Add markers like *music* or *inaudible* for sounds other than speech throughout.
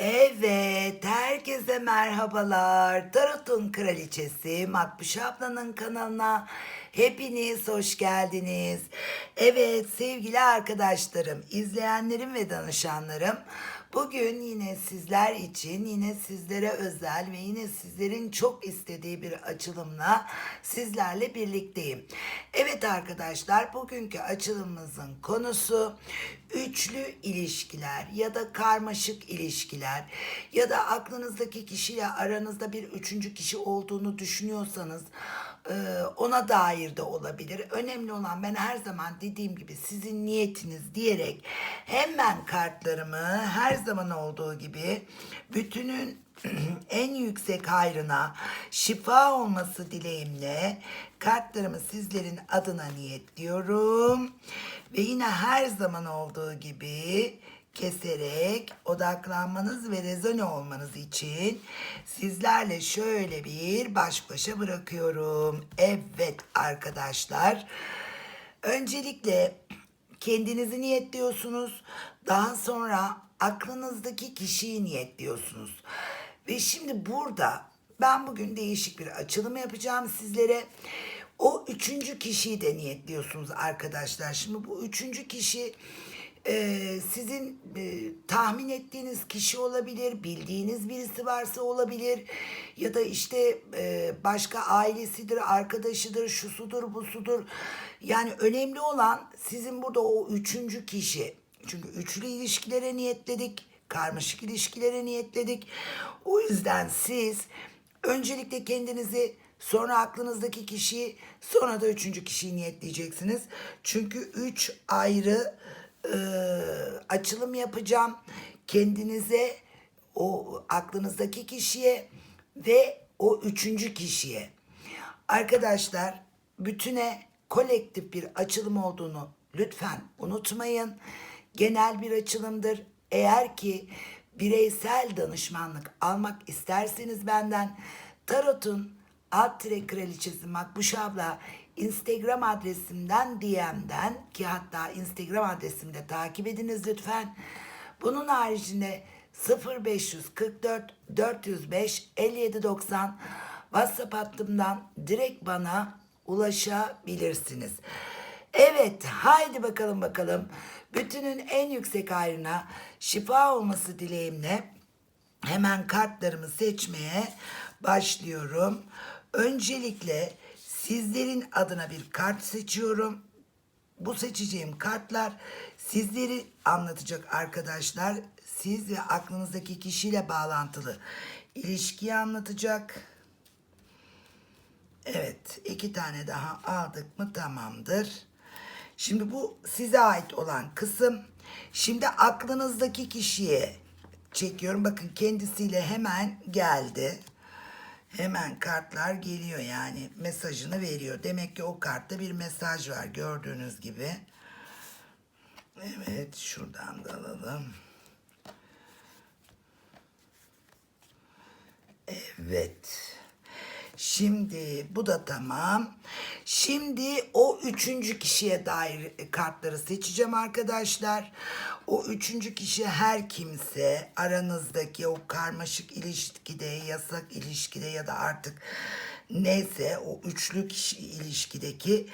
Evet, herkese merhabalar. Tarot'un kraliçesi Makbuş ablanın kanalına hepiniz hoş geldiniz. Evet sevgili arkadaşlarım, izleyenlerim ve danışanlarım. Bugün yine sizler için, yine sizlere özel ve yine sizlerin çok istediği bir açılımla sizlerle birlikteyim. Evet arkadaşlar, bugünkü açılımımızın konusu üçlü ilişkiler ya da karmaşık ilişkiler ya da aklınızdaki kişiyle aranızda bir üçüncü kişi olduğunu düşünüyorsanız ona dair de olabilir. Önemli olan ben her zaman dediğim gibi sizin niyetiniz diyerek hemen kartlarımı her zaman olduğu gibi bütünün *clears throat* en yüksek hayrına şifa olması dileğimle kartlarımı sizlerin adına niyetliyorum. Ve yine her zaman olduğu gibi keserek odaklanmanız ve rezone olmanız için sizlerle şöyle bir baş başa bırakıyorum. Evet arkadaşlar. Öncelikle kendinizi niyetliyorsunuz. Daha sonra aklınızdaki kişiyi niyetliyorsunuz. Ve şimdi burada ben bugün değişik bir açılım yapacağım sizlere. O üçüncü kişiyi de niyetliyorsunuz arkadaşlar. Şimdi bu üçüncü kişi e, sizin e, tahmin ettiğiniz kişi olabilir, bildiğiniz birisi varsa olabilir ya da işte e, başka ailesidir, arkadaşıdır, şusudur, busudur. Yani önemli olan sizin burada o üçüncü kişi. Çünkü üçlü ilişkilere niyetledik, karmaşık ilişkilere niyetledik. O yüzden siz öncelikle kendinizi Sonra aklınızdaki kişiyi, sonra da üçüncü kişiyi niyetleyeceksiniz. Çünkü üç ayrı e, açılım yapacağım. Kendinize, o aklınızdaki kişiye ve o üçüncü kişiye. Arkadaşlar, bütüne kolektif bir açılım olduğunu lütfen unutmayın. Genel bir açılımdır. Eğer ki bireysel danışmanlık almak isterseniz benden Tarot'un alt tire kraliçesi Makbuş abla Instagram adresimden DM'den ki hatta Instagram adresimde takip ediniz lütfen. Bunun haricinde 0544 405 5790 WhatsApp hattımdan direkt bana ulaşabilirsiniz. Evet, haydi bakalım bakalım. Bütünün en yüksek hayrına şifa olması dileğimle hemen kartlarımı seçmeye başlıyorum. Öncelikle sizlerin adına bir kart seçiyorum. Bu seçeceğim kartlar sizleri anlatacak arkadaşlar. Siz ve aklınızdaki kişiyle bağlantılı ilişkiyi anlatacak. Evet, iki tane daha aldık mı tamamdır. Şimdi bu size ait olan kısım. Şimdi aklınızdaki kişiye çekiyorum. Bakın kendisiyle hemen geldi. Hemen kartlar geliyor yani mesajını veriyor. Demek ki o kartta bir mesaj var gördüğünüz gibi. Evet şuradan da alalım. Evet. Şimdi bu da tamam. Şimdi o üçüncü kişiye dair kartları seçeceğim arkadaşlar. O üçüncü kişi her kimse aranızdaki o karmaşık ilişkide, yasak ilişkide ya da artık neyse o üçlü kişi ilişkideki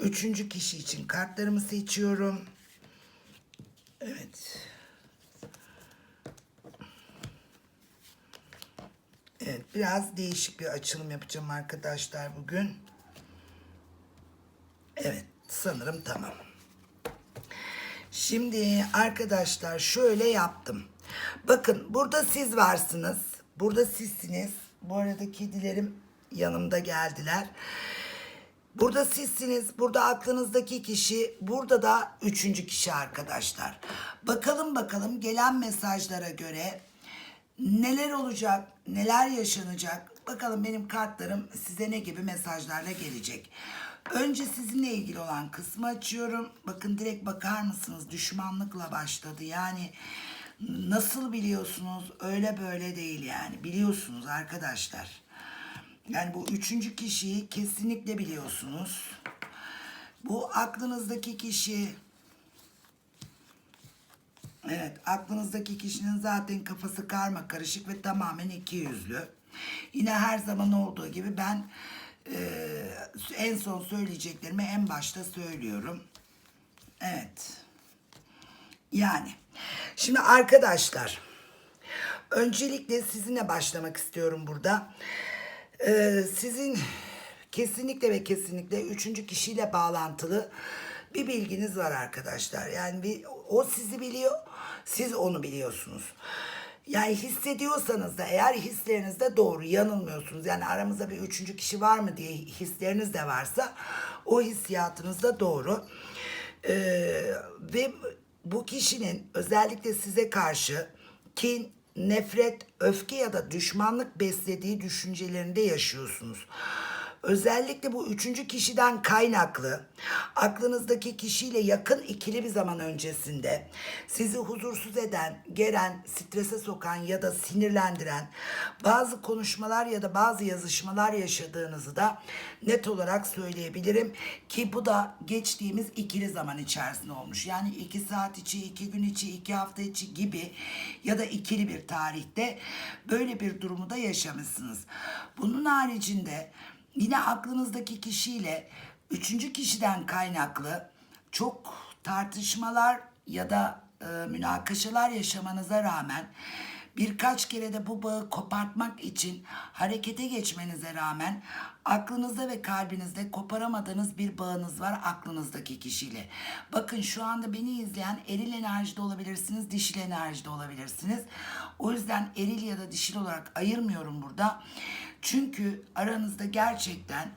üçüncü kişi için kartlarımı seçiyorum. Evet. Evet, biraz değişik bir açılım yapacağım arkadaşlar bugün. Evet, sanırım tamam. Şimdi arkadaşlar şöyle yaptım. Bakın burada siz varsınız. Burada sizsiniz. Bu arada kedilerim yanımda geldiler. Burada sizsiniz, burada aklınızdaki kişi, burada da üçüncü kişi arkadaşlar. Bakalım bakalım gelen mesajlara göre neler olacak, neler yaşanacak. Bakalım benim kartlarım size ne gibi mesajlarla gelecek. Önce sizinle ilgili olan kısmı açıyorum. Bakın direkt bakar mısınız? Düşmanlıkla başladı. Yani nasıl biliyorsunuz? Öyle böyle değil yani. Biliyorsunuz arkadaşlar. Yani bu üçüncü kişiyi kesinlikle biliyorsunuz. Bu aklınızdaki kişi Evet, aklınızdaki kişinin zaten kafası karma karışık ve tamamen iki yüzlü. Yine her zaman olduğu gibi ben eee, en son söyleyeceklerimi en başta söylüyorum. Evet. Yani şimdi arkadaşlar öncelikle sizinle başlamak istiyorum burada. Ee, sizin kesinlikle ve kesinlikle üçüncü kişiyle bağlantılı bir bilginiz var arkadaşlar. Yani bir, o sizi biliyor, siz onu biliyorsunuz. Yani hissediyorsanız da eğer hisleriniz de doğru, yanılmıyorsunuz. Yani aramızda bir üçüncü kişi var mı diye hisleriniz de varsa o hissiyatınız da doğru. Ee, ve bu kişinin özellikle size karşı kin, nefret, öfke ya da düşmanlık beslediği düşüncelerinde yaşıyorsunuz. Özellikle bu üçüncü kişiden kaynaklı aklınızdaki kişiyle yakın ikili bir zaman öncesinde sizi huzursuz eden, geren, strese sokan ya da sinirlendiren bazı konuşmalar ya da bazı yazışmalar yaşadığınızı da net olarak söyleyebilirim ki bu da geçtiğimiz ikili zaman içerisinde olmuş. Yani iki saat içi, iki gün içi, iki hafta içi gibi ya da ikili bir tarihte böyle bir durumu da yaşamışsınız. Bunun haricinde yine aklınızdaki kişiyle üçüncü kişiden kaynaklı çok tartışmalar ya da e, münakaşalar yaşamanıza rağmen birkaç kere de bu bağı kopartmak için harekete geçmenize rağmen aklınızda ve kalbinizde koparamadığınız bir bağınız var aklınızdaki kişiyle. Bakın şu anda beni izleyen eril enerjide olabilirsiniz, dişil enerjide olabilirsiniz. O yüzden eril ya da dişil olarak ayırmıyorum burada. Çünkü aranızda gerçekten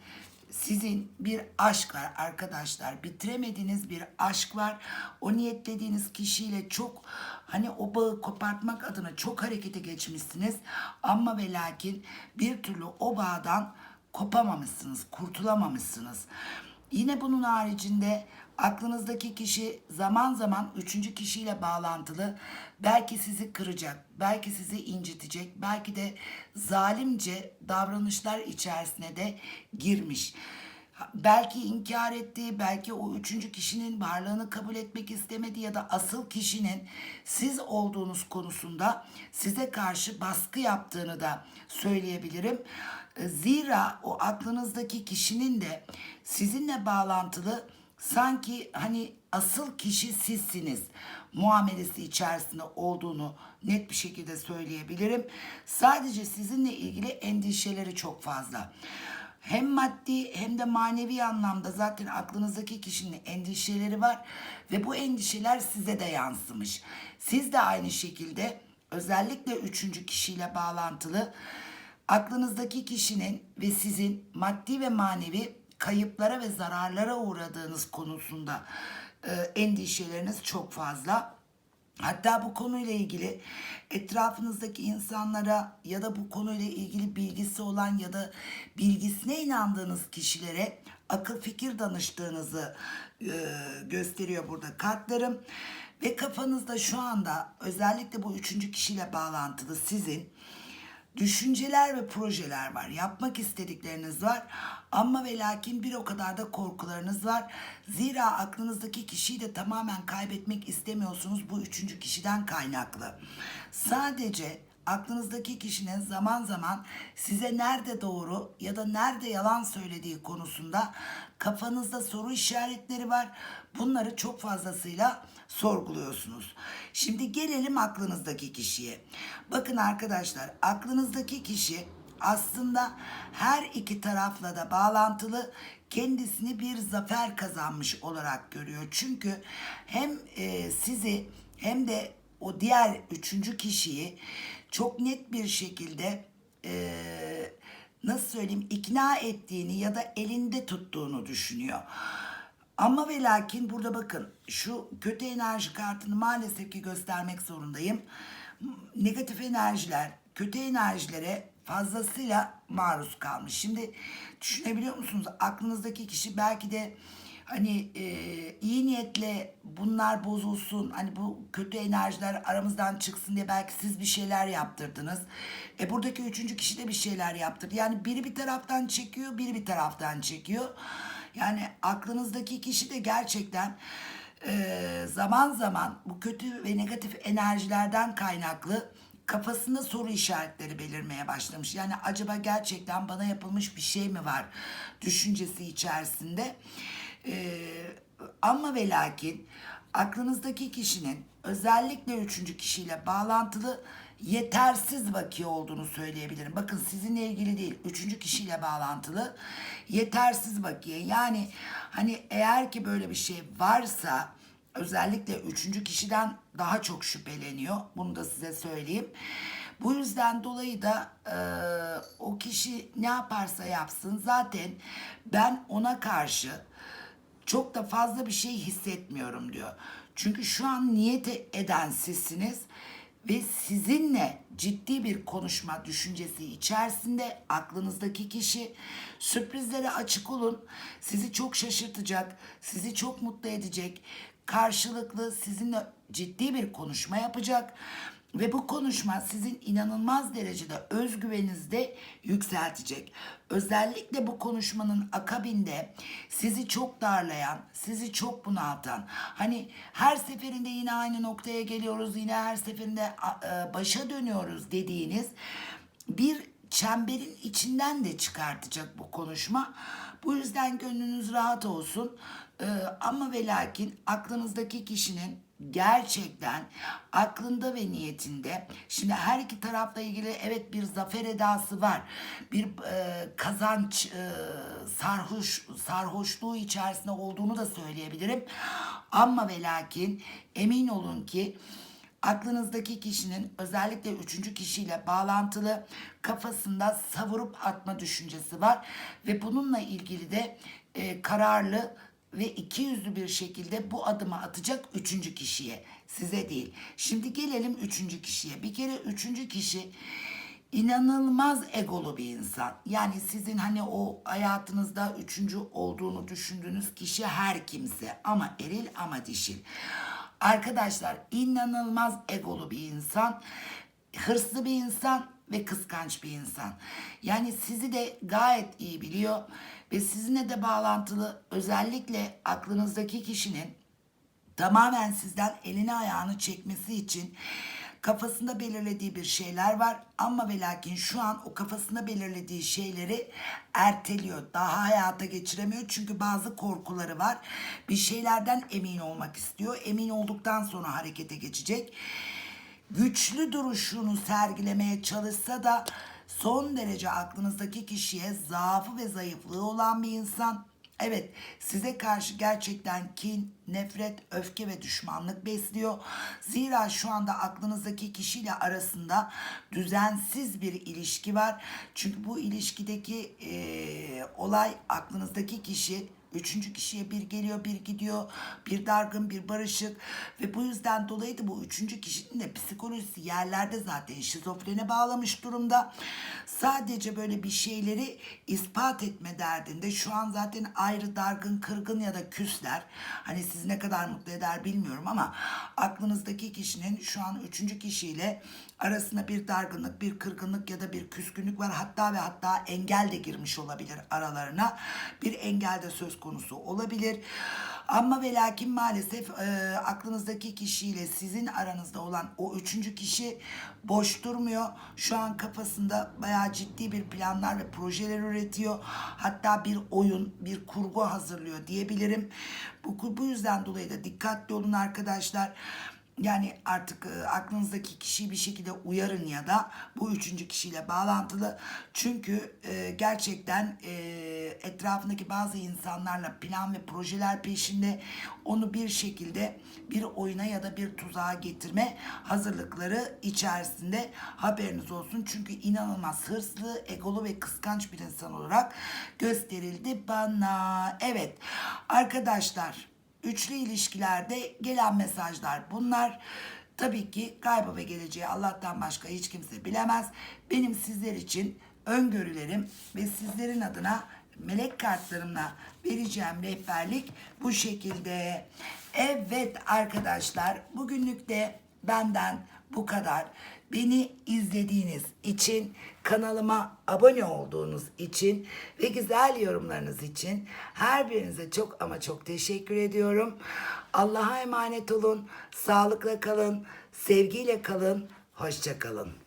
sizin bir aşk var arkadaşlar. Bitiremediğiniz bir aşk var. O niyetlediğiniz kişiyle çok hani o bağı kopartmak adına çok harekete geçmişsiniz. Ama ve lakin bir türlü o bağdan kopamamışsınız, kurtulamamışsınız. Yine bunun haricinde aklınızdaki kişi zaman zaman üçüncü kişiyle bağlantılı belki sizi kıracak, belki sizi incitecek, belki de zalimce davranışlar içerisine de girmiş. Belki inkar etti, belki o üçüncü kişinin varlığını kabul etmek istemedi ya da asıl kişinin siz olduğunuz konusunda size karşı baskı yaptığını da söyleyebilirim. Zira o aklınızdaki kişinin de sizinle bağlantılı sanki hani asıl kişi sizsiniz muamelesi içerisinde olduğunu net bir şekilde söyleyebilirim. Sadece sizinle ilgili endişeleri çok fazla. Hem maddi hem de manevi anlamda zaten aklınızdaki kişinin endişeleri var ve bu endişeler size de yansımış. Siz de aynı şekilde özellikle üçüncü kişiyle bağlantılı aklınızdaki kişinin ve sizin maddi ve manevi kayıplara ve zararlara uğradığınız konusunda e, endişeleriniz çok fazla. Hatta bu konuyla ilgili etrafınızdaki insanlara ya da bu konuyla ilgili bilgisi olan ya da bilgisine inandığınız kişilere akıl fikir danıştığınızı e, gösteriyor burada kartlarım. Ve kafanızda şu anda özellikle bu üçüncü kişiyle bağlantılı sizin düşünceler ve projeler var. Yapmak istedikleriniz var. Ama ve lakin bir o kadar da korkularınız var. Zira aklınızdaki kişiyi de tamamen kaybetmek istemiyorsunuz bu üçüncü kişiden kaynaklı. Sadece aklınızdaki kişinin zaman zaman size nerede doğru ya da nerede yalan söylediği konusunda kafanızda soru işaretleri var. Bunları çok fazlasıyla sorguluyorsunuz. Şimdi gelelim aklınızdaki kişiye. Bakın arkadaşlar aklınızdaki kişi aslında her iki tarafla da bağlantılı kendisini bir zafer kazanmış olarak görüyor. Çünkü hem e, sizi hem de o diğer üçüncü kişiyi çok net bir şekilde e, nasıl söyleyeyim ikna ettiğini ya da elinde tuttuğunu düşünüyor. Ama ve lakin burada bakın şu kötü enerji kartını maalesef ki göstermek zorundayım. Negatif enerjiler, kötü enerjilere fazlasıyla maruz kalmış. Şimdi düşünebiliyor musunuz? Aklınızdaki kişi belki de hani e, iyi niyetle bunlar bozulsun hani bu kötü enerjiler aramızdan çıksın diye belki siz bir şeyler yaptırdınız. E buradaki üçüncü kişi de bir şeyler yaptırdı. Yani biri bir taraftan çekiyor biri bir taraftan çekiyor. Yani aklınızdaki kişi de gerçekten e, zaman zaman bu kötü ve negatif enerjilerden kaynaklı kafasında soru işaretleri belirmeye başlamış. Yani acaba gerçekten bana yapılmış bir şey mi var düşüncesi içerisinde. E, ama ve lakin aklınızdaki kişinin özellikle üçüncü kişiyle bağlantılı yetersiz vaki olduğunu söyleyebilirim. Bakın sizinle ilgili değil, üçüncü kişiyle bağlantılı yetersiz vakiye. Yani hani eğer ki böyle bir şey varsa özellikle üçüncü kişiden daha çok şüpheleniyor. Bunu da size söyleyeyim. Bu yüzden dolayı da e, o kişi ne yaparsa yapsın zaten ben ona karşı çok da fazla bir şey hissetmiyorum diyor. Çünkü şu an niyet eden sizsiniz ve sizinle ciddi bir konuşma düşüncesi içerisinde aklınızdaki kişi sürprizlere açık olun. Sizi çok şaşırtacak, sizi çok mutlu edecek. Karşılıklı sizinle ciddi bir konuşma yapacak. Ve bu konuşma sizin inanılmaz derecede özgüveninizi de yükseltecek. Özellikle bu konuşmanın akabinde sizi çok darlayan, sizi çok bunaltan, hani her seferinde yine aynı noktaya geliyoruz, yine her seferinde e, başa dönüyoruz dediğiniz bir çemberin içinden de çıkartacak bu konuşma. Bu yüzden gönlünüz rahat olsun. Ee, ama ve lakin aklınızdaki kişinin gerçekten aklında ve niyetinde şimdi her iki tarafla ilgili evet bir zafer edası var. Bir e, kazanç e, sarhoş sarhoşluğu içerisinde olduğunu da söyleyebilirim. Ama ve lakin emin olun ki aklınızdaki kişinin özellikle üçüncü kişiyle bağlantılı kafasında savurup atma düşüncesi var ve bununla ilgili de e, kararlı ve iki yüzlü bir şekilde bu adımı atacak üçüncü kişiye size değil. Şimdi gelelim üçüncü kişiye. Bir kere üçüncü kişi inanılmaz egolu bir insan. Yani sizin hani o hayatınızda üçüncü olduğunu düşündüğünüz kişi her kimse ama eril ama dişil. Arkadaşlar inanılmaz egolu bir insan, hırslı bir insan ve kıskanç bir insan. Yani sizi de gayet iyi biliyor ve sizinle de bağlantılı özellikle aklınızdaki kişinin tamamen sizden elini ayağını çekmesi için kafasında belirlediği bir şeyler var ama ve lakin şu an o kafasında belirlediği şeyleri erteliyor. Daha hayata geçiremiyor çünkü bazı korkuları var. Bir şeylerden emin olmak istiyor. Emin olduktan sonra harekete geçecek. Güçlü duruşunu sergilemeye çalışsa da son derece aklınızdaki kişiye zaafı ve zayıflığı olan bir insan. Evet, size karşı gerçekten kin, nefret, öfke ve düşmanlık besliyor. Zira şu anda aklınızdaki kişiyle arasında düzensiz bir ilişki var. Çünkü bu ilişkideki eee, olay aklınızdaki kişi Üçüncü kişiye bir geliyor bir gidiyor. Bir dargın bir barışık. Ve bu yüzden dolayı da bu üçüncü kişinin de psikolojisi yerlerde zaten şizofrene bağlamış durumda. Sadece böyle bir şeyleri ispat etme derdinde. Şu an zaten ayrı dargın kırgın ya da küsler. Hani sizi ne kadar mutlu eder bilmiyorum ama aklınızdaki kişinin şu an üçüncü kişiyle arasında bir dargınlık, bir kırgınlık ya da bir küskünlük var. Hatta ve hatta engel de girmiş olabilir aralarına. Bir engel de söz konusu olabilir. Ama ve lakin maalesef e, aklınızdaki kişiyle sizin aranızda olan o üçüncü kişi boş durmuyor. Şu an kafasında bayağı ciddi bir planlar ve projeler üretiyor. Hatta bir oyun, bir kurgu hazırlıyor diyebilirim. Bu, bu yüzden dolayı da dikkatli olun arkadaşlar. Yani artık e, aklınızdaki kişiyi bir şekilde uyarın ya da bu üçüncü kişiyle bağlantılı. Çünkü e, gerçekten e, etrafındaki bazı insanlarla plan ve projeler peşinde onu bir şekilde bir oyuna ya da bir tuzağa getirme hazırlıkları içerisinde haberiniz olsun. Çünkü inanılmaz hırslı, egolu ve kıskanç bir insan olarak gösterildi bana. Evet arkadaşlar Üçlü ilişkilerde gelen mesajlar bunlar. Tabii ki kaybı ve geleceği Allah'tan başka hiç kimse bilemez. Benim sizler için öngörülerim ve sizlerin adına melek kartlarımla vereceğim rehberlik bu şekilde. Evet arkadaşlar bugünlük de benden bu kadar. Beni izlediğiniz için, kanalıma abone olduğunuz için ve güzel yorumlarınız için her birinize çok ama çok teşekkür ediyorum. Allah'a emanet olun, sağlıkla kalın, sevgiyle kalın, hoşça kalın.